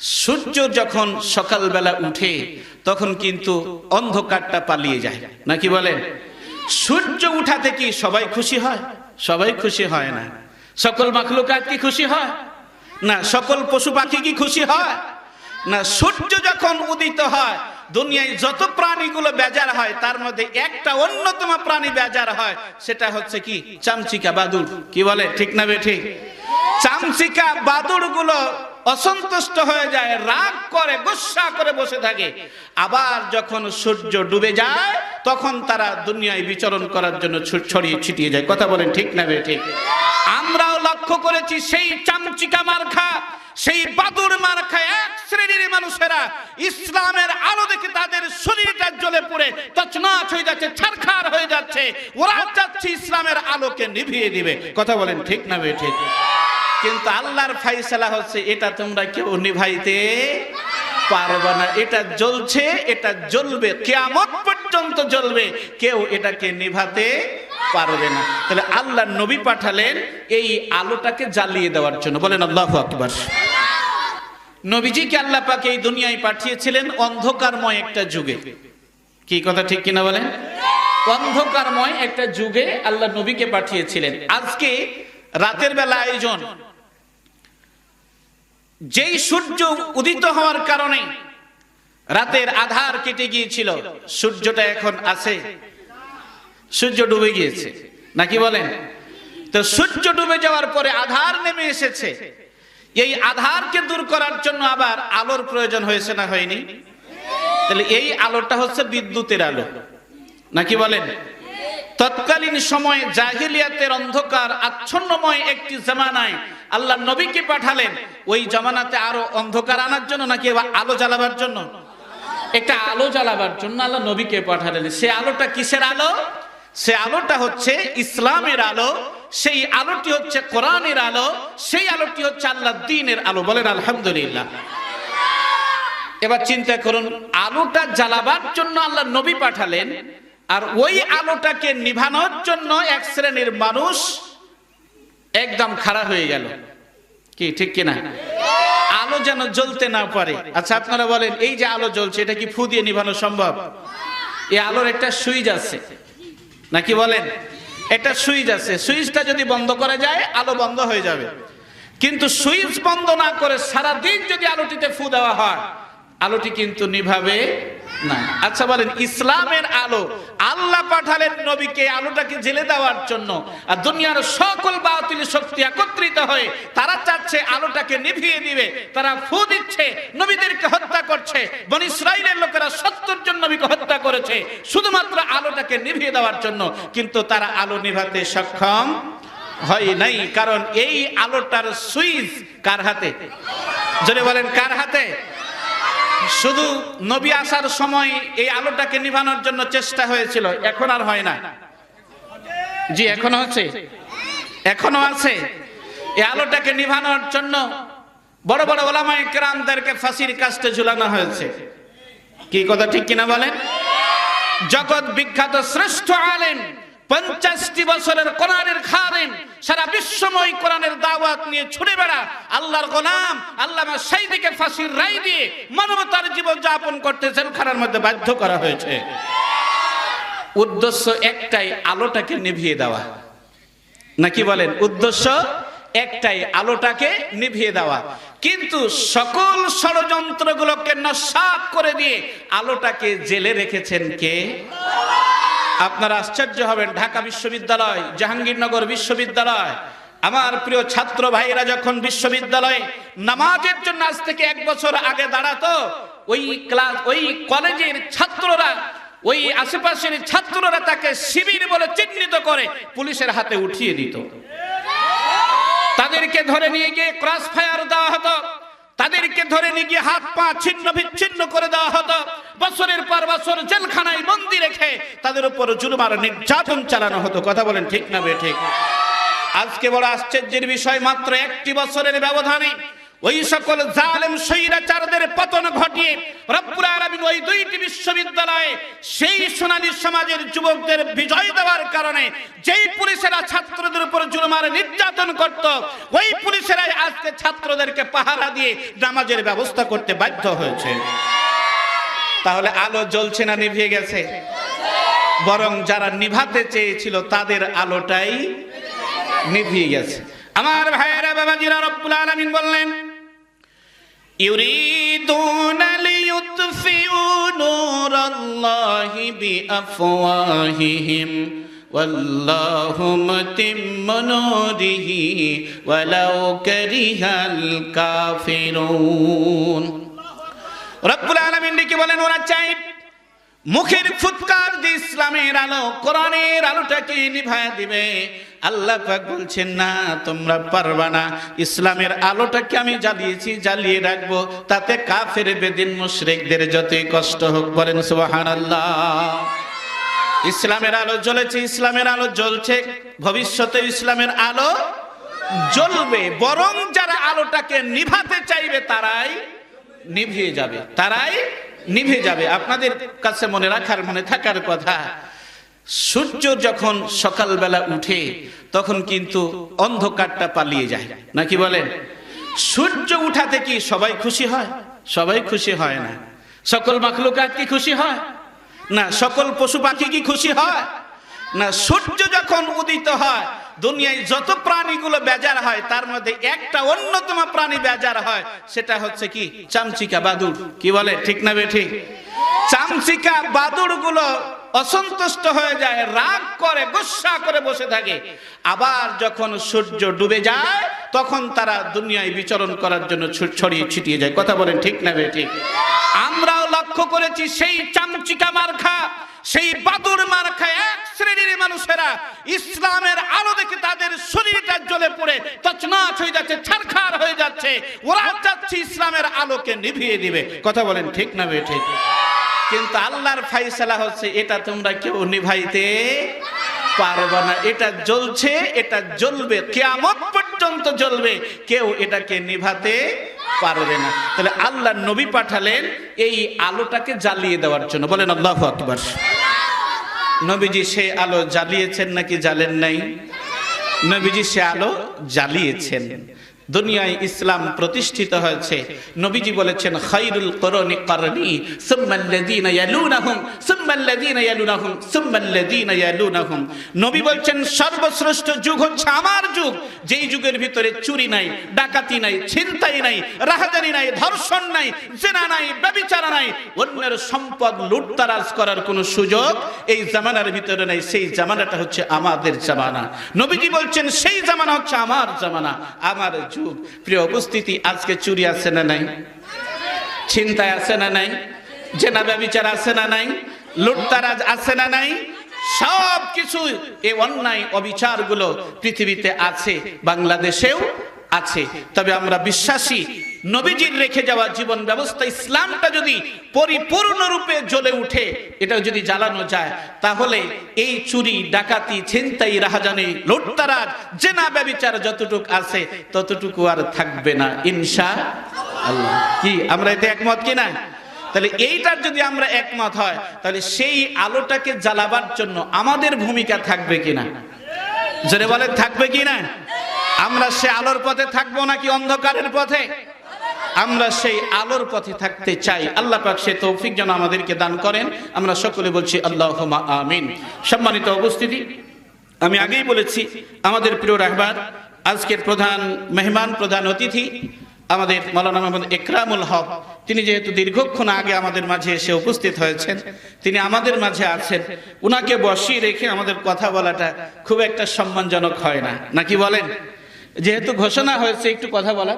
সূর্য যখন সকালবেলা উঠে, তখন কিন্তু অন্ধকারটা পালিয়ে যায়। নাকি বলেন? সূর্য উঠাতে কি সবাই খুশি হয়? সবাই খুশি হয় না। সকল মাখলুকাত কি খুশি হয়? না, সকল পশু পাখি কি খুশি হয়? না, সূর্য যখন উদিত হয়, দুনিয়ায় যত প্রাণীগুলো বেজার হয়, তার মধ্যে একটা অন্যতম প্রাণী বেজার হয়, সেটা হচ্ছে কি? চামচিকা বাদুর কি বলে? ঠিক না বে ঠিক? চামচিকা বাদুরগুলো অসন্তুষ্ট হয়ে যায়, রাগ করে, গুসা করে বসে থাকে। আবার যখন সূর্য ডুবে যায়, তখন তারা দুনিয়ায় বিচরণ করার জন্য ছড়িয়ে ছিটিয়ে যায়। কথা বলেন ঠিক না ঠিক। আমরাও লক্ষ্য করেছি, সেই চামচিকা মার্খা, সেই বাদুর মার্খা এক শ্রেণির মানুষেরা ইসলামের আলো দেখে তাদের শরীরটা জ্বলে পড়ে, তছনছ হয়ে যাচ্ছে, ছারখার হয়ে যাচ্ছে। ওরা চাচ্ছে ইসলামের আলোকে নিভিয়ে দিবে। কথা বলেন ঠিক না ঠিক। কিন্তু আল্লাহর ফাইসালা হচ্ছে, এটা তোমরা কেউ নিভাইতে পারবে না। এটা জ্বলছে, এটা জ্বলবে, কেয়ামত পর্যন্ত জ্বলবে, কেউ এটাকে নিভাতে পারবে না। তাহলে আল্লাহ নবী পাঠালেন এই আলোটাকে জ্বালিয়ে দেওয়ার জন্য। বলেন, আল্লাহ আকবার। নবীজিকে আল্লাহ পাকে এই দুনিয়ায় পাঠিয়েছিলেন অন্ধকারময় একটা যুগে। কি কথা ঠিক কিনা বলেন? অন্ধকারময় একটা যুগে আল্লাহ নবীকে পাঠিয়েছিলেন। আজকে রাতের বেলা আয়োজন। যেই সূর্য উদিত হওয়ার কারণে রাতের আধার কেটে গিয়েছিল, সূর্যটা এখন আছে। সূর্য ডুবে গিয়েছে। নাকি বলেন? তো সূর্য ডুবে যাওয়ার পরে আধার নেমে এসেছে। এই আধারকে দূর করার জন্য আবার আলোর প্রয়োজন হয়েছে না হয়নি? তাহলে এই আলোটা হচ্ছে বিদ্যুতের আলো। নাকি বলেন? তৎকালীন সময়ে জাহিলিয়াতের অন্ধকার, আচ্ছন্নময় একটি জামানায় আল্লাহ নবীকে পাঠালেন। ওই জামানাতে আরও অন্ধকার আনার জন্য নাকি আলো জ্বালাবার জন্য? একটা আলো জ্বালাবার জন্য আল্লাহ নবীকে পাঠালেন। সে আলোটা কিসের আলো? সে আলোটা হচ্ছে ইসলামের আলো, সেই আলোটি হচ্ছে কোরআনের আলো, সেই আলোটি হচ্ছে আল্লাহ দিনের আলো। বলেন, আলহামদুলিল্লাহ। এবার চিন্তা করুন, আলোটা জ্বালাবার জন্য আল্লাহ নবী পাঠালেন, আর ওই আলোটাকে নিভানোর জন্য এক শ্রেণির মানুষ একদম খাড়া হয়ে গেল। কি, ঠিক কিনা? আলো যেন জ্বলতে না পারে। আচ্ছা আপনারা বলেন, এই যে আলো জ্বলছে, এটা কি ফু দিয়ে নিভানো সম্ভব? এই আলোর একটা সুইচ আছে। নাকি বলেন? একটা সুইচ আছে। সুইচটা যদি বন্ধ করা যায়, আলো বন্ধ হয়ে যাবে। কিন্তু সুইচ বন্ধ না করে সারা দিন যদি আলোটিতে ফু দেওয়া হয়, আলোটি কিন্তু নিভাবে না। আচ্ছা বলেন, ইসলামের আলো, আল্লাহ পাঠালেন নবীকে আলোটাকে জেলে দেওয়ার জন্য। আর দুনিয়ার সকল বাতিল শক্তি একত্রিত হয়ে তারা চাচ্ছে আলোটাকে নিভিয়ে দিবে, তারা ফু দিচ্ছে, নবীদেরকে হত্যা করছে, বন ইসরায়েলের লোকেরা সত্তর জন নবীকে হত্যা করেছে, শুধুমাত্র আলোটাকে নিভিয়ে দেওয়ার জন্য। কিন্তু তারা আলো নিভাতে সক্ষম হয় নাই, কারণ এই আলোটার সুইচ কার হাতে? যদি বলেন, কার হাতে? শুধু নবী আসার সময় এই আলোটাকে নিভানোর জন্য চেষ্টা হয়েছিল, এখন আর হয় না। জি, এখনও আছে। এখনও আছে। এই আলোটাকে নিভানোর জন্য বড় বড় ওলামাই কেরামদেরকে ফাঁসির কাস্টে ঝুলানো হয়েছে। কি কথা, ঠিক কিনা বলেন? জগৎ বিখ্যাত শ্রেষ্ঠ আলেম পঞ্চাশটি বছরের কোরআনের খাদেম সারা বিশ্বময় কোরআনের দাওয়াত নিয়ে ছুটে বেড়া। আল্লাহর গোলাম আল্লাহ আল্লামা সাইদিকে ফাঁসির রায় দিয়ে মানবতার জীবন যাপন করতে জেলখানার মধ্যে বাধ্য করা হয়েছে। উদ্দেশ্য একটাই, আলোটাকে নিভিয়ে দেওয়া। নাকি বলেন, উদ্দেশ্য একটাই, আলোটাকে নিভিয়ে দেওয়া। কিন্তু সকল ষড়যন্ত্রগুলোকে নস্বাত করে দিয়ে আলোটাকে জেলে রেখেছেন কে? আপনারা আশ্চর্য হবেন, ঢাকা বিশ্ববিদ্যালয়, জাহাঙ্গীরনগর বিশ্ববিদ্যালয়। আমার প্রিয় ছাত্র ভাইরা যখন বিশ্ববিদ্যালয়ে নামাজের জন্য আজ থেকে এক বছর আগে দাঁড়াতো, ওই ক্লাস, ওই কলেজের ছাত্ররা, ওই আশেপাশের ছাত্ররা তাকে শিবির বলে চিহ্নিত করে পুলিশের হাতে উঠিয়ে দিত। তাদেরকে ধরে নিয়ে গিয়ে ক্রস ফায়ার দেওয়া হতো। তাদেরকে ধরে নিয়ে গিয়ে হাত পা ছিন্ন বিচ্ছিন্ন করে দেওয়া হতো। বছরের পর বছর জেলখানায় বন্দি রেখে তাদের উপর জুলুমার নির্যাতন চালানো হতো। কথা বলেন ঠিক না বে ঠিক? আজকে বড় আশ্চর্যের বিষয়, মাত্র একটি বছরের ব্যবধানে ওই সকল জালেম স্বৈরাচারদের পতন ঘটিয়ে রব্বুল আলামিন ওই দুইটি বিশ্ববিদ্যালয়ে সেই সোনালী সমাজের যুবকদের বিজয় দেওয়ার কারণে যেই পুলিশেরা ছাত্রদের উপর জুলুমার নির্যাতন করত, ওই পুলিশেরাই আজকে ছাত্রদেরকে পাহারা দিয়ে নামাজের ব্যবস্থা করতে বাধ্য হয়েছে। তাহলে আলো জ্বলছে না নিভিয়ে গেছে? বরং যারা নিভাতে চেয়েছিল তাদের আলোটাই নিভিয়ে গেছে। আমার ভাইয়েরা, বাবাজিরা, রব্বুল আলামিন বললেন يريدون ليطفئوا نور الله بأفواههم والله متم نوره ولو كره الكافرون রব্বুল আলামিন ডেকে বলেন ওরা চাই মুখের ফুৎকার দিয়ে ইসলামের আলো কোরআনের আলোটাকে নিভায় দিবে আল্লাহ পাক বলছেন, না, তোমরা পারবা না। ইসলামের আলোটাকে আমি জ্বালিয়েছি, জ্বালিয়ে রাখব। তাতে কাফের, বেদিন মুশরিকদের যতই কষ্ট হোক বলেন, সুবহানাল্লাহ। ইসলামের আলো জ্বলেছে, ইসলামের আলো জ্বলছে। ভবিষ্যতে ইসলামের আলো জ্বলবে, বরং যারা আলোটাকে নিভাতে চাইবে, তারাই নিভিয়ে যাবে, তারাই নিভে যাবে। আপনাদের কাছে মনে রাখার, মনে থাকার কথা সূর্য যখন সকালবেলা উঠে, তখন কিন্তু অন্ধকারটা পালিয়ে যায়। নাকি বলেন? সূর্য উঠাতে কি সবাই খুশি হয়? সবাই খুশি হয় না। সকল মাখলুকাত কি খুশি হয়? না, সকল পশু পাখি কি খুশি হয়? না, সূর্য যখন উদিত হয়, দুনিয়ায় যত প্রাণীগুলো বেজার হয়, তার মধ্যে একটা অন্যতম প্রাণী বেজার হয়, সেটা হচ্ছে কি? চামচিকা বাদুর কি বলে? ঠিক না বে ঠিক? চামচিকা বাদুরগুলো অসন্তুষ্ট হয়ে যায়, রাগ করে, গুসা করে বসে থাকে। আবার যখন সূর্য ডুবে যায়, তখন তারা দুনিয়ায় বিচরণ করার জন্য ছড়িয়ে ছিটিয়ে যায়। কথা বলেন ঠিক না ঠিক? আমরাও লক্ষ্য করেছি, সেই চামচিকা মার্খা, সেই বাদুর মার্খা এক শ্রেণির মানুষেরা ইসলামের আলো দেখে তাদের শরীরটা জ্বলে পড়ে, তছনাছ হয়ে যাচ্ছে, ছারখার হয়ে যাচ্ছে। ওরা যাচ্ছে ইসলামের আলোকে নিভিয়ে দিবে। কথা বলেন ঠিক না ঠিক? কিন্তু আল্লাহর ফাইসালা হচ্ছে, এটা তোমরা কেউ নিভাইতে পারবে না। এটা জ্বলছে, এটা জ্বলবে, কেয়ামত পর্যন্ত জ্বলবে, কেউ এটাকে নিভাতে পারবে না। তাহলে আল্লাহ নবী পাঠালেন এই আলোটাকে জ্বালিয়ে দেওয়ার জন্য। বলেন, আল্লাহ আকবার। নবীজি সে আলো জ্বালিয়েছেন নাকি জ্বালেন নাই? নবীজি সে আলো জ্বালিয়েছেন। দুনিয়ায় ইসলাম প্রতিষ্ঠিত হয়েছে। নবীজি বলেছেন, খাইরুল করনি করনি, সুম্মাল্লাযীনা ইয়ালুনাহুম সুম্মাল্লাযীনা ইয়ালুনাহুম সুম্মাল্লাযীনা ইয়ালুনাহুম। নবী বলছেন, সর্বশ্রেষ্ঠ যুগ হচ্ছে আমার যুগ। যেই যুগের ভিতরে চুরি নাই, ডাকাতি নাই, ছিনতাই নাই রাহাজানি নাই, ধর্ষণ নাই, জেনা নাই ব্যভিচার নাই, অন্যের সম্পদ লুটতারাজ করার কোনো সুযোগ এই জামানার ভিতরে নাই। সেই জামানাটা হচ্ছে আমাদের জামানা। নবীজি বলছেন, সেই জামানা হচ্ছে আমার জামানা। আমার যুগ প্রিয় উপস্থিতি, আজকে চুরি আছে না নাই? ছিনতাই আছে না নাই? জেনাবে বিচার আছে না নাই? লুটতারাজ আছে না নাই? সব কিছু এই অন্যায় অবিচারগুলো পৃথিবীতে আছে, বাংলাদেশেও আছে। তবে আমরা বিশ্বাসী, নবীজির রেখে যাওয়া জীবন ব্যবস্থা ইসলামটা যদি পরিপূর্ণরূপে জ্বলে উঠে এটা যদি জ্বালানো যায়, তাহলে এই চুরি, ডাকাতি, ছিনতাই, রাহাজানি, লুটতারাজ, জেনা ব্যবিচার যতটুক আছে, ততটুকু আর থাকবে না, ইনশা আল্লাহ। কি, আমরা এতে একমত কি না? তাহলে এইটার যদি আমরা একমত হয়, তাহলে সেই আলোটাকে জ্বালাবার জন্য আমাদের ভূমিকা থাকবে কিনা জোরে বলেন, থাকবে কিনা আমরা সে আলোর পথে থাকব নাকি অন্ধকারের পথে? আমরা সেই আলোর পথে থাকতে চাই। আল্লাহ পাক সে তৌফিক যেন আমাদেরকে দান করেন। আমরা সকলে বলছি আল্লাহ আমিন। সম্মানিত উপস্থিতি, আমি আগেই বলেছি, আমাদের প্রিয় রাহবার, আজকের প্রধান মেহমান, প্রধান অতিথি, আমাদের মৌলানা মোহাম্মদ একরামুল হক। তিনি যেহেতু দীর্ঘক্ষণ আগে আমাদের মাঝে এসে উপস্থিত হয়েছেন, তিনি আমাদের মাঝে আছেন। উনাকে বসিয়ে রেখে আমাদের কথা বলাটা খুব একটা সম্মানজনক হয় না। নাকি বলেন? যেহেতু ঘোষণা হয়েছে একটু কথা বলা।